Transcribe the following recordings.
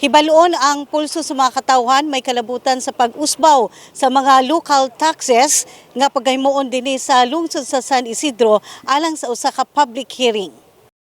Hibaloon ang pulso sa mga katawhan may kalabutan sa pag-usbaw sa mga local taxes nga paghimuon dinhi sa lungsod sa San Isidro alang sa usa ka public hearing.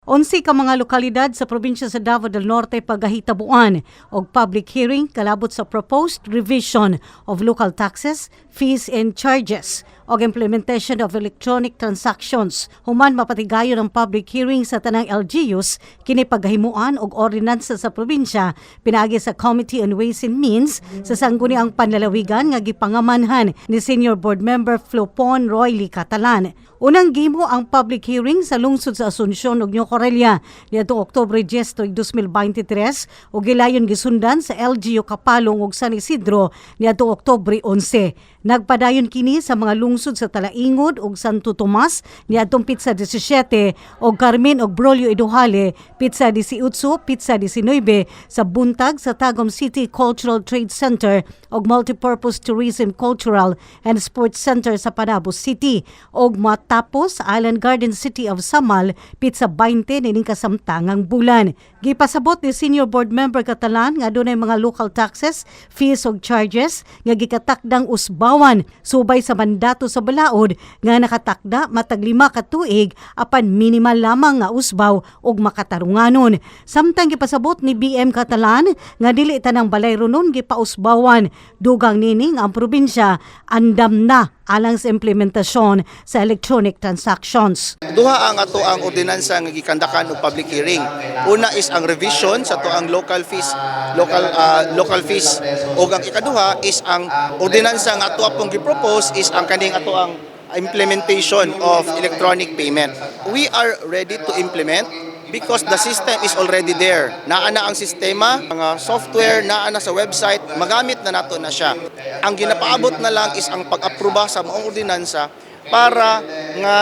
Unsi ka mga lokalidad sa probinsya sa Davao del Norte pagahitabuan og public hearing kalabot sa proposed revision of local taxes, fees and charges og implementation of electronic transactions. Human mapatigayon ang public hearing sa tanang LGUs kini paghimuan og ordinansa sa probinsya pinagi sa Committee on Ways and Means sa sangguniang panlalawigan nga gipangamanhan ni Senior Board Member Flopon Royly Catalan. Unang gimo ang public hearing sa lungsod sa Asunsyon ug New Corelia niadtong Oktubre 10, 2023 ug gilayon gisundan sa LGU Kapalong ug San Isidro niadtong Oktubre 11. Nagpadayon kini sa mga lungsod sa Talaingod ug Santo Tomas niadtong Pizza 17 ug Carmen ug Brolio Iduhale Pizza 18, Pizza 19 sa buntag sa Tagum City Cultural Trade Center ug Multipurpose Tourism Cultural and Sports Center sa Panabo City ug matapos Island Garden City of Samal Pizza 20 nining kasamtangang bulan. Gipasabot ni Senior Board Member Catalan nga dunay mga local taxes, fees ug charges nga gikatakdang usbawan subay sa mandato sa balaod nga nakatakda matag lima ka tuig apan minimal lamang nga usbaw ug makatarunganon. Samtang gipasabot ni BM Catalan nga dili tanang balay runon gipausbawan dugang nining ang probinsya andam na alang sa implementasyon sa electronic transactions. Duha ang ato ang ordinansa nga gikandakan og public hearing. Una is ang revision sa to ang local fees, local ah, local fees. Ug ang ikaduha is ang ordinansa nga ato pong gipropose is ang kaning ato ang implementation of electronic payment. We are ready to implement because the system is already there. Naa na ang sistema, mga software, naa na sa website, magamit na nato na siya. Ang ginapaabot na lang is ang pag-aproba sa maong ordinansa para nga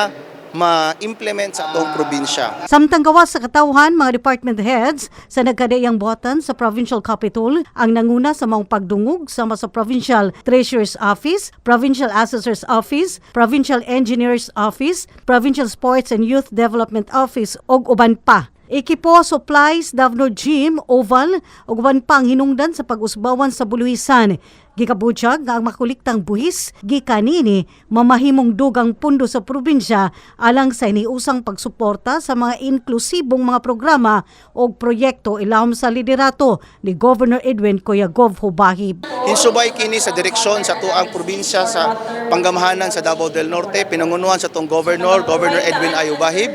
ma-implement sa atong probinsya. Samtang gawas sa katawhan, mga department heads sa nagkadayang buhatan sa Provincial Capitol ang nanguna sa mga pagdungog sama sa Provincial Treasurer's Office, Provincial Assessor's Office, Provincial Engineer's Office, Provincial Sports and Youth Development Office ug uban pa. Ekipo supplies Davno Gym, Oval, ug uban pang hinungdan sa pag-usbawan sa Buluisan. Gikabutyag nga ang makuliktang buhis gikanini mamahimong dugang pundo sa probinsya alang sa iniusang pagsuporta sa mga inklusibong mga programa o proyekto ilawom sa liderato ni Governor Edwin Coyagov Hubahib. Hinsubay kini sa direksyon sa tuang probinsya sa panggamahanan sa Davao del Norte, pinangunuhan sa tong Governor, Governor Edwin Ayubahib,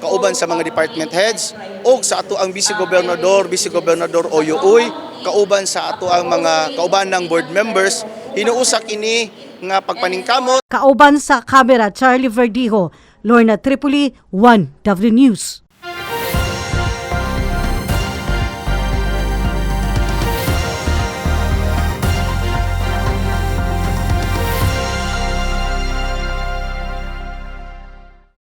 kauban sa mga department heads, o sa ato ang Vice Gobernador, Vice Gobernador Oyuoy, kauban sa ato ang mga kauban ng board members, hinuusak ini nga pagpaningkamot Kauban sa kamera Charlie Verdijo, Lorna Tripoli, 1W News.